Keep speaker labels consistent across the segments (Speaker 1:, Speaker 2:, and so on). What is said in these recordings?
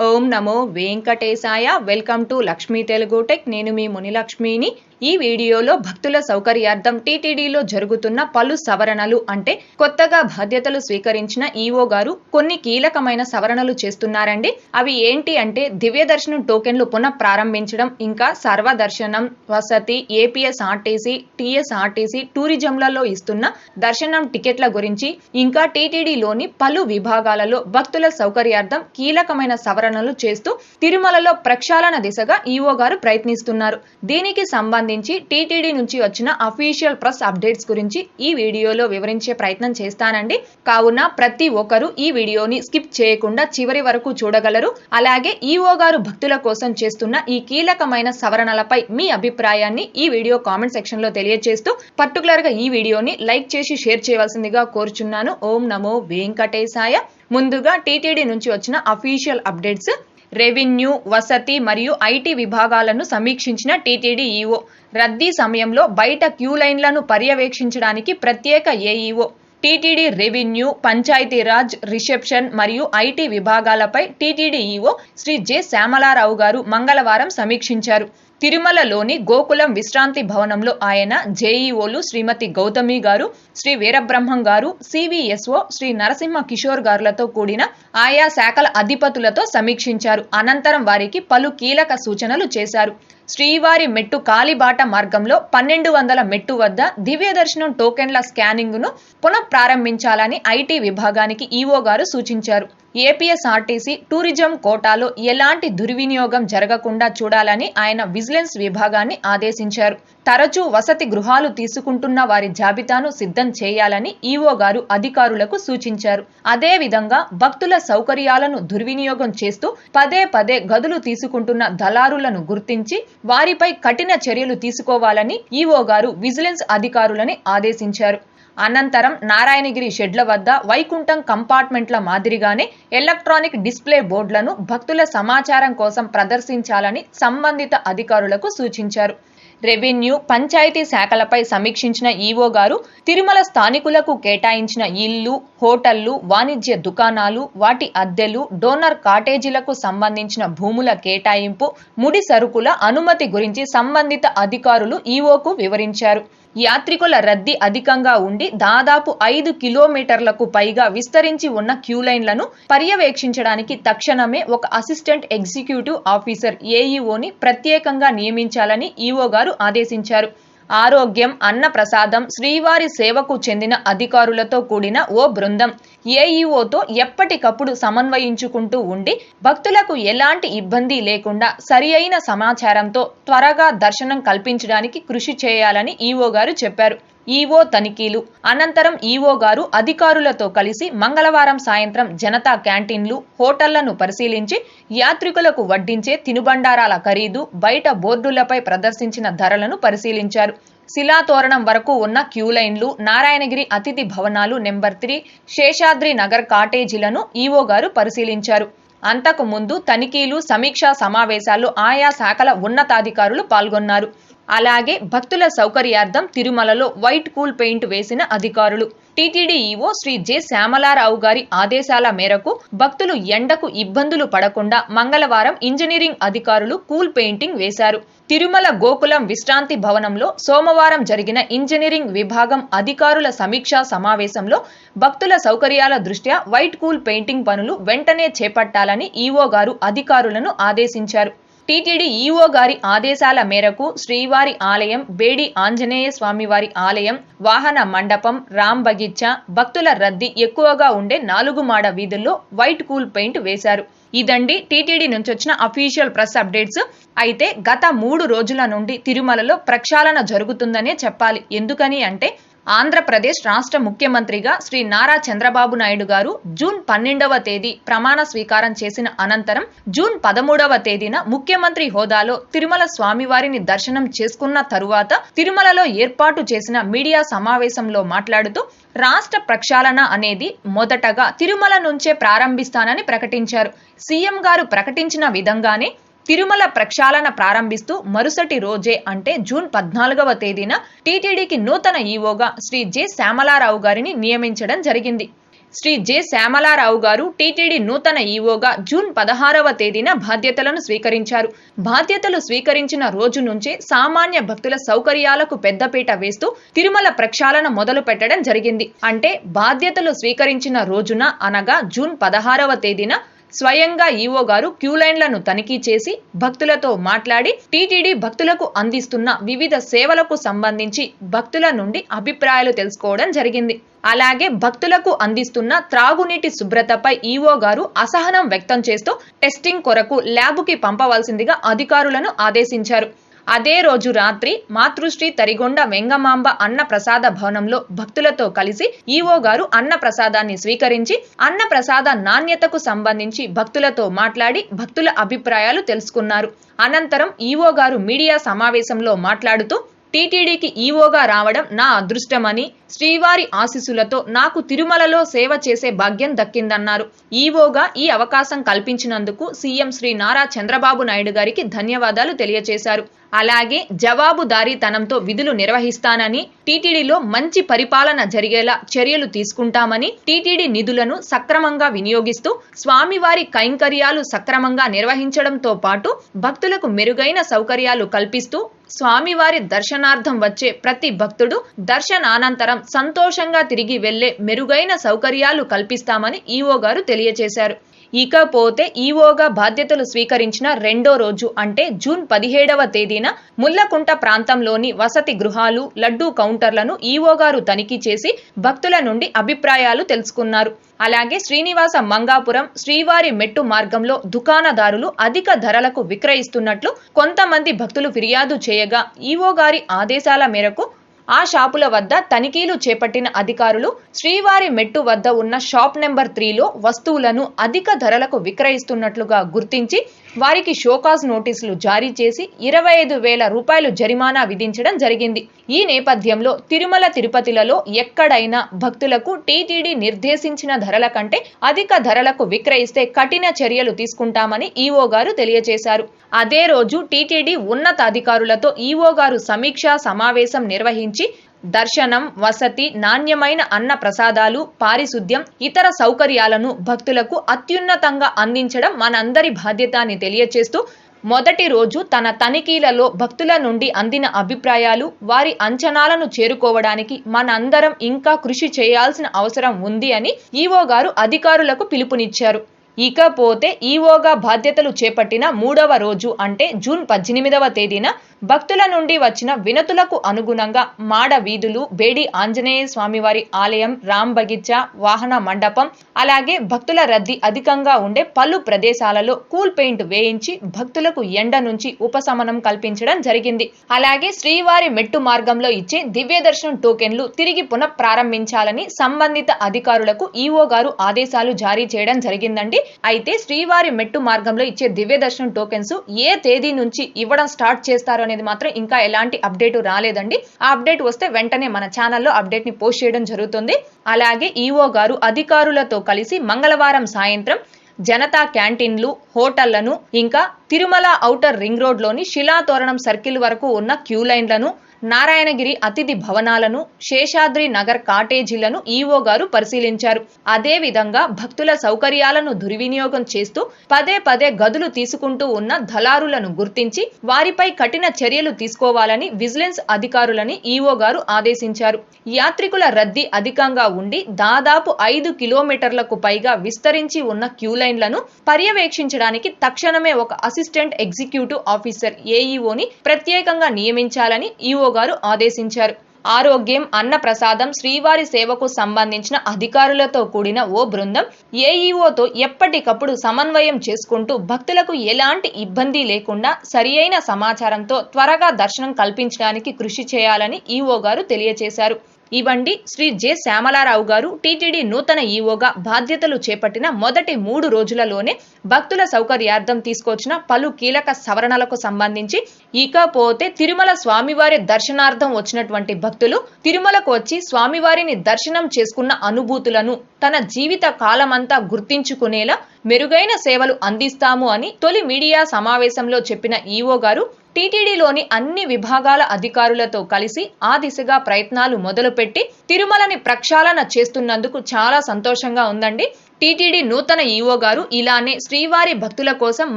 Speaker 1: ఓం నమో వెంకటేశాయ. Welcome to Lakshmi Telugu tech. నేను మీ మునిలక్ష్మిని. ఈ వీడియోలో భక్తుల సౌకర్యార్థం టీటీడీలో జరుగుతున్న పలు సవరణలు అంటే కొత్తగా బాధ్యతలు స్వీకరించిన ఈఓ గారు కొన్ని కీలకమైన సవరణలు చేస్తున్నారండి. అవి ఏంటి అంటే దివ్య దర్శనం టోకెన్లు పునః ప్రారంభించడం ఇంకా సర్వదర్శనం వసతి ఏపీఎస్ ఆర్టీసీ టీఎస్ఆర్టీసీ టూరిజంలలో ఇస్తున్న దర్శనం టికెట్ల గురించి ఇంకా టీటీడీలోని పలు విభాగాలలో భక్తుల సౌకర్యార్థం కీలకమైన సవరణలు చేస్తూ తిరుమలలో ప్రక్షాళన దిశగా ఈఓ గారు ప్రయత్నిస్తున్నారు. దీనికి సంబంధించి టీటీడీ నుంచి వచ్చిన అఫీషియల్ ప్రెస్ అప్డేట్స్ గురించి ఈ వీడియోలో వివరించే ప్రయత్నం చేస్తానండి. కావున ప్రతి ఒక్కరూ ఈ వీడియోని స్కిప్ చేయకుండా చివరి వరకు చూడగలరు. అలాగే ఈఓ గారు భక్తుల కోసం చేస్తున్న ఈ కీలకమైన సవరణలపై మీ అభిప్రాయాన్ని ఈ వీడియో కామెంట్ సెక్షన్లో తెలియజేస్తూ పర్టికులర్గా ఈ వీడియోని లైక్ చేసి షేర్ చేయవలసిందిగా కోరుచున్నాను. ఓం నమో వెంకటేశాయ. ముందుగా టీటీడీ నుంచి వచ్చిన అఫీషియల్ అప్డేట్స్ రెవెన్యూ వసతి మరియు ఐటీ విభాగాలను సమీక్షించిన టీటీడీ ఈఓ రద్దీ సమయంలో బయట క్యూ లైన్లను పర్యవేక్షించడానికి ప్రత్యేక AEO TTD revenue Panchayati Raj reception మరియు IT విభాగాలపై TTD EO Shri J. Shyamala Rao గారు మంగళవారం సమీక్షించారు. తిరుమలలోని గోకులం విశ్రాంతి భవనంలో ఆయన జేఈఓలు శ్రీమతి గౌతమి గారు శ్రీ వీరబ్రహ్మం గారు సివిఎస్ఓ శ్రీ నరసింహ కిషోర్ గారులతో కూడిన ఆయా శాఖల అధిపతులతో సమీక్షించారు. అనంతరం వారికి పలు కీలక సూచనలు చేశారు. శ్రీవారి మెట్టు కాలిబాట మార్గంలో పన్నెండు వందల మెట్టు వద్ద దివ్య దర్శనం టోకెన్ల స్కానింగ్ను పునః ప్రారంభించాలని ఐటీ విభాగానికి ఈఓ గారు సూచించారు. ఏపీఎస్ఆర్టీసీ టూరిజం కోటాలో ఎలాంటి దుర్వినియోగం జరగకుండా చూడాలని ఆయన విజిలెన్స్ విభాగాన్ని ఆదేశించారు. తరచూ వసతి గృహాలు తీసుకుంటున్న వారి జాబితాను సిద్ధం చేయాలని ఈఓ గారు అధికారులకు సూచించారు. అదేవిధంగా భక్తుల సౌకర్యాలను దుర్వినియోగం చేస్తూ పదే పదే గదులు తీసుకుంటున్న దళారులను గుర్తించి వారిపై కఠిన చర్యలు తీసుకోవాలని ఈఓ గారు విజిలెన్స్ అధికారులని ఆదేశించారు. అనంతరం నారాయణగిరి షెడ్ల వద్ద వైకుంఠం కంపార్ట్మెంట్ల మాదిరిగానే ఎలక్ట్రానిక్ డిస్ప్లే బోర్డులను భక్తుల సమాచారం కోసం ప్రదర్శించాలని సంబంధిత అధికారులకు సూచించారు. రెవెన్యూ పంచాయతీ శాఖలపై సమీక్షించిన ఈవో గారు తిరుమల స్థానికులకు కేటాయించిన ఇల్లు హోటళ్ళు వాణిజ్య దుకాణాలు వాటి అద్దెలు డోనర్ కాటేజీలకు సంబంధించిన భూముల కేటాయింపు ముడి సరుకుల అనుమతి గురించి సంబంధిత అధికారులు ఈవోకు వివరించారు. యాత్రికుల రద్దీ అధికంగా ఉండి దాదాపు ఐదు కిలోమీటర్లకు పైగా విస్తరించి ఉన్న క్యూ లైన్లను పర్యవేక్షించడానికి తక్షణమే ఒక అసిస్టెంట్ ఎగ్జిక్యూటివ్ ఆఫీసర్ ఏఈఓని ప్రత్యేకంగా నియమించాలని ఈఓ గారు ఆదేశించారు. ఆరోగ్యం అన్న ప్రసాదం శ్రీవారి సేవకు చెందిన అధికారులతో కూడిన ఓ బృందం. ఏఈఓతో ఎప్పటికప్పుడు సమన్వయించుకుంటూ ఉండి భక్తులకు ఎలాంటి ఇబ్బంది లేకుండా సరి సమాచారంతో త్వరగా దర్శనం కల్పించడానికి కృషి చేయాలని ఈఓ గారు చెప్పారు. ఈఓ తనిఖీలు. అనంతరం ఈఓ గారు అధికారులతో కలిసి మంగళవారం సాయంత్రం జనతా క్యాంటీన్లు హోటళ్ళను పరిశీలించి యాత్రికులకు వడ్డించే తినుబండారాల ఖరీదు బయట బోర్డులపై ప్రదర్శించిన ధరలను పరిశీలించారు. శిలాతోరణం వరకు ఉన్న క్యూ లైన్లు నారాయణగిరి అతిథి భవనాలు నెంబర్ త్రీ శేషాద్రి నగర్ కాటేజీలను ఈఓ గారు పరిశీలించారు. అంతకు ముందు తనిఖీలు సమీక్షా సమావేశాలు ఆయా శాఖల ఉన్నతాధికారులు పాల్గొన్నారు. అలాగే భక్తుల సౌకర్యార్థం తిరుమలలో వైట్ కూల్ పెయింట్ వేసిన అధికారులు. TTD EO Shri J. Shyamala Rao గారి ఆదేశాల మేరకు భక్తులు ఎండకు ఇబ్బందులు పడకుండా మంగళవారం ఇంజనీరింగ్ అధికారులు కూల్ పెయింటింగ్ వేశారు. తిరుమల గోకులం విశ్రాంతి భవనంలో సోమవారం జరిగిన ఇంజనీరింగ్ విభాగం అధికారుల సమీక్షా సమావేశంలో భక్తుల సౌకర్యాల దృష్ట్యా వైట్ కూల్ పెయింటింగ్ పనులు వెంటనే చేపట్టాలని ఈవో గారు అధికారులను ఆదేశించారు. టీటీడీ ఈఓ గారి ఆదేశాల మేరకు శ్రీవారి ఆలయం బేడి ఆంజనేయ స్వామివారి ఆలయం వాహన మండపం రామ్ బగిచ్చా భక్తుల రద్దీ ఎక్కువగా ఉండే నాలుగు మాడ వీధుల్లో వైట్ కూల్ పెయింట్ వేశారు. ఇదండి టీటీడీ నుంచి వచ్చిన అఫీషియల్ ప్రెస్ అప్డేట్స్. అయితే గత మూడు రోజుల నుండి తిరుమలలో ప్రక్షాళన జరుగుతుందనే చెప్పాలి. ఎందుకని అంటే ఆంధ్రప్రదేశ్ రాష్ట్ర ముఖ్యమంత్రిగా శ్రీ నారా చంద్రబాబు నాయుడు గారు జూన్ పన్నెండవ తేదీ ప్రమాణ స్వీకారం చేసిన అనంతరం జూన్ పదమూడవ తేదీన ముఖ్యమంత్రి హోదాలో తిరుమల స్వామివారిని దర్శనం చేసుకున్న తరువాత తిరుమలలో ఏర్పాటు చేసిన మీడియా సమావేశంలో మాట్లాడుతూ రాష్ట్ర ప్రక్షాళన అనేది మొదటగా తిరుమల నుంచే ప్రారంభిస్తానని ప్రకటించారు. సీఎం గారు ప్రకటించిన విధంగానే తిరుమల ప్రక్షాళన ప్రారంభిస్తూ మరుసటి రోజే అంటే జూన్ పద్నాలుగవ తేదీన టీటీడీకి నూతన ఈవోగా శ్రీ జె శ్యామలారావు గారిని నియమించడం జరిగింది. శ్రీ జె శ్యామలారావు గారు టీటీడీ నూతన ఈవోగా జూన్ పదహారవ తేదీన బాధ్యతలను స్వీకరించారు. బాధ్యతలు స్వీకరించిన రోజు నుంచే సామాన్య భక్తుల సౌకర్యాలకు పెద్దపీట వేస్తూ తిరుమల ప్రక్షాళన మొదలు పెట్టడం జరిగింది. అంటే బాధ్యతలు స్వీకరించిన రోజున అనగా జూన్ పదహారవ తేదీన స్వయంగా ఈవో గారు క్యూ లైన్లను తనిఖీ చేసి భక్తులతో మాట్లాడి టీటీడీ భక్తులకు అందిస్తున్న వివిధ సేవలకు సంబంధించి భక్తుల నుండి అభిప్రాయాలు తెలుసుకోవడం జరిగింది. అలాగే భక్తులకు అందిస్తున్న త్రాగునీటి శుభ్రతపై ఈవో గారు అసహనం వ్యక్తం చేస్తూ టెస్టింగ్ కొరకు ల్యాబుకి పంపవలసిందిగా అధికారులను ఆదేశించారు. అదే రోజు రాత్రి మాతృశ్రీ తరిగొండ వెంగమాంబ అన్న ప్రసాద భవనంలో భక్తులతో కలిసి ఈవో గారు అన్న ప్రసాదాన్ని స్వీకరించి అన్న ప్రసాద నాణ్యతకు సంబంధించి భక్తులతో మాట్లాడి భక్తుల అభిప్రాయాలు తెలుసుకున్నారు. అనంతరం ఈవో గారు మీడియా సమావేశంలో మాట్లాడుతూ టీటీడీకి ఈవోగా రావడం నా అదృష్టమని శ్రీవారి ఆశీస్సులతో నాకు తిరుమలలో సేవ చేసే భాగ్యం దక్కిందన్నారు. ఈవోగా ఈ అవకాశం కల్పించినందుకు సీఎం శ్రీ నారా చంద్రబాబు నాయుడు గారికి ధన్యవాదాలు తెలియజేశారు. అలాగే జవాబుదారీతనంతో విధులు నిర్వహిస్తానని టీటీడీలో మంచి పరిపాలన జరిగేలా చర్యలు తీసుకుంటామని టీటీడీ నిధులను సక్రమంగా వినియోగిస్తూ స్వామివారి కైంకర్యాలు సక్రమంగా నిర్వహించడంతో పాటు భక్తులకు మెరుగైన సౌకర్యాలు కల్పిస్తూ స్వామివారి దర్శనార్థం వచ్చే ప్రతి భక్తుడు దర్శనానంతరం సంతోషంగా తిరిగి వెళ్ళే మెరుగైన సౌకర్యాలు కల్పిస్తామని ఈవో గారు తెలియజేశారు ఇకపోతే ఈవోగా బాధ్యతలు స్వీకరించిన రెండో రోజు అంటే జూన్ పదిహేడవ తేదీన ముల్లకుంట ప్రాంతంలోని వసతి గృహాలు లడ్డూ కౌంటర్లను ఈఓ గారు తనిఖీ చేసి భక్తుల నుండి అభిప్రాయాలు తెలుసుకున్నారు. అలాగే శ్రీనివాస మంగాపురం శ్రీవారి మెట్టు మార్గంలో దుకాణదారులు అధిక ధరలకు విక్రయిస్తున్నట్లు కొంతమంది భక్తులు ఫిర్యాదు చేయగా ఈవో గారి ఆదేశాల మేరకు ఆ షాపుల వద్ద తనిఖీలు చేపట్టిన అధికారులు శ్రీవారి మెట్టు వద్ద ఉన్న షాప్ నెంబర్ త్రీలో వస్తువులను అధిక ధరలకు విక్రయిస్తున్నట్లుగా గుర్తించి వారికి షోకాజ్ నోటీసులు జారీ చేసి ఇరవై ఐదు వేల రూపాయలు జరిమానా విధించడం జరిగింది. ఈ నేపథ్యంలో తిరుమల తిరుపతిలలో ఎక్కడైనా భక్తులకు టీటీడీ నిర్దేశించిన ధరల కంటే అధిక ధరలకు విక్రయిస్తే కఠిన చర్యలు తీసుకుంటామని ఈవో గారు తెలియజేశారు. అదే రోజు టీటీడీ ఉన్నతాధికారులతో ఈవో గారు సమీక్షా సమావేశం నిర్వహించి దర్శనం వసతి నాణ్యమైన అన్న ప్రసాదాలు పారిశుద్ధ్యం ఇతర సౌకర్యాలను భక్తులకు అత్యున్నతంగా అందించడం మనందరి బాధ్యత అని తెలియచేస్తూ మొదటి రోజు తన తనిఖీలలో భక్తుల నుండి అందిన అభిప్రాయాలు వారి అంచనాలను చేరుకోవడానికి మనందరం ఇంకా కృషి చేయాల్సిన అవసరం ఉంది అని ఈవో గారు అధికారులకు పిలుపునిచ్చారు. ఇకపోతే ఈవోగా బాధ్యతలు చేపట్టిన మూడవ రోజు అంటే జూన్ పద్దెనిమిదవ తేదీన భక్తుల నుండి వచ్చిన వినతులకు అనుగుణంగా మాడ వీధులు బేడి ఆంజనేయ స్వామివారి ఆలయం రామ్ బగిచ్చా వాహన మండపం అలాగే భక్తుల రద్దీ అధికంగా ఉండే పలు ప్రదేశాలలో కూల్ పెయింట్ వేయించి భక్తులకు ఎండ నుంచి ఉపశమనం కల్పించడం జరిగింది. అలాగే శ్రీవారి మెట్టు మార్గంలో ఇచ్చే దివ్య దర్శనం టోకెన్లు తిరిగి పునః ప్రారంభించాలని సంబంధిత అధికారులకు ఈఓ గారు ఆదేశాలు జారీ చేయడం జరిగిందండి. అయితే శ్రీవారి మెట్టు మార్గంలో ఇచ్చే దివ్య దర్శనం టోకెన్స్ ఏ తేదీ నుంచి ఇవ్వడం స్టార్ట్ చేస్తారు అనేది మాత్రం ఇంకా ఎలాంటి అప్డేట్ రాలేదండి. ఆ అప్డేట్ వస్తే వెంటనే మన ఛానల్లో అప్డేట్ని పోస్ట్ చేయడం జరుగుతుంది. అలాగే ఈఓ గారు అధికారులతో కలిసి మంగళవారం సాయంత్రం జనతా క్యాంటీన్లు హోటళ్ళను ఇంకా తిరుమల ఔటర్ రింగ్ రోడ్లోని శిలాతోరణం సర్కిల్ వరకు ఉన్న క్యూ లైన్లను నారాయణగిరి అతిథి భవనాలను శేషాద్రి నగర్ కాటేజీలను ఈవో గారు పరిశీలించారు. అదే విధంగా భక్తుల సౌకర్యాలను దుర్వినియోగం చేస్తూ పదే పదే గదులు తీసుకుంటూ ఉన్న దళారులను గుర్తించి వారిపై కఠిన చర్యలు తీసుకోవాలని విజిలెన్స్ అధికారులని ఈవో గారు ఆదేశించారు. యాత్రికుల రద్దీ అధికంగా ఉండి దాదాపు ఐదు కిలోమీటర్లకు పైగా విస్తరించి ఉన్న క్యూ లైన్లను పర్యవేక్షించడానికి తక్షణమే ఒక అసిస్టెంట్ ఎగ్జిక్యూటివ్ ఆఫీసర్ ఏఈఓని ప్రత్యేకంగా నియమించాలని ఈవో గారు ఆదేశించారు. ఆరోగ్యం అన్న ప్రసాదం శ్రీవారి సేవకు సంబంధించిన అధికారులతో కూడిన ఓ బృందం ఏఈఓతో ఎప్పటికప్పుడు సమన్వయం చేసుకుంటూ భక్తులకు ఎలాంటి ఇబ్బంది లేకుండా సరియైన సమాచారంతో త్వరగా దర్శనం కల్పించడానికి కృషి చేయాలని ఈఓ గారు తెలియజేశారు. ఇవండి శ్రీ జె. శ్యామలారావు గారు టీటీడీ నూతన ఈవోగా బాధ్యతలు చేపట్టిన మొదటి మూడు రోజులలోనే భక్తుల సౌకర్యార్థం తీసుకొచ్చిన పలు కీలక సవరణలకు సంబంధించి ఇకపోతే తిరుమల స్వామివారి దర్శనార్థం వచ్చినటువంటి భక్తులు తిరుమలకు వచ్చి స్వామివారిని దర్శనం చేసుకున్న అనుభూతులను తన జీవిత కాలమంతా గుర్తించుకునేలా మెరుగైన సేవలు అందిస్తాము అని తొలి మీడియా సమావేశంలో చెప్పిన ఈవో గారు టీటీడీలోని అన్ని విభాగాల అధికారులతో కలిసి ఆ దిశగా ప్రయత్నాలు మొదలుపెట్టి తిరుమలని ప్రక్షాళన చేస్తున్నందుకు చాలా సంతోషంగా ఉందండి. టీటీడీ నూతన ఈవో గారు ఇలానే శ్రీవారి భక్తుల కోసం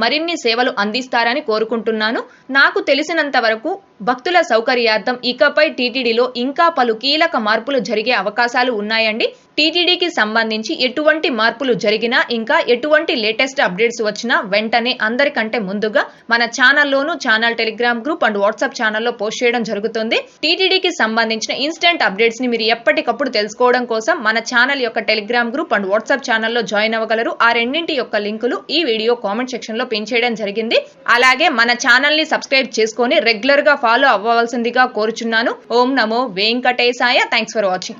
Speaker 1: మరిన్ని సేవలు అందిస్తారని కోరుకుంటున్నాను. నాకు తెలిసినంత వరకు భక్తుల సౌకర్యార్థం ఇకపై టీటీడీలో ఇంకా పలు కీలక మార్పులు జరిగే అవకాశాలు ఉన్నాయండి. టీటీడీకి సంబంధించి ఎటువంటి మార్పులు జరిగినా ఇంకా ఎటువంటి లేటెస్ట్ అప్డేట్స్ వచ్చినా వెంటనే అందరికంటే ముందుగా మన ఛానల్లోనూ channel Telegram group and WhatsApp ఛానల్లో పోస్ట్ చేయడం జరుగుతుంది. టీటీడీకి సంబంధించిన ఇన్స్టెంట్ అప్డేట్స్ని మీరు ఎప్పటికప్పుడు తెలుసుకోవడం కోసం మన ఛానల్ యొక్క టెలిగ్రామ్ గ్రూప్ అండ్ వాట్సాప్ ఛానల్లో జాయిన్ అవ్వగలరు. ఆ రెండింటి యొక్క లింకులు ఈ వీడియో కామెంట్ సెక్షన్లో పిన్ చేయడం జరిగింది. అలాగే మన ఛానల్ని సబ్స్క్రైబ్ చేసుకొని రెగ్యులర్గా ఫాలో అవ్వవలసిందిగా కోరుచున్నాను. ఓం నమో వెంకటేశాయ. Thanks for watching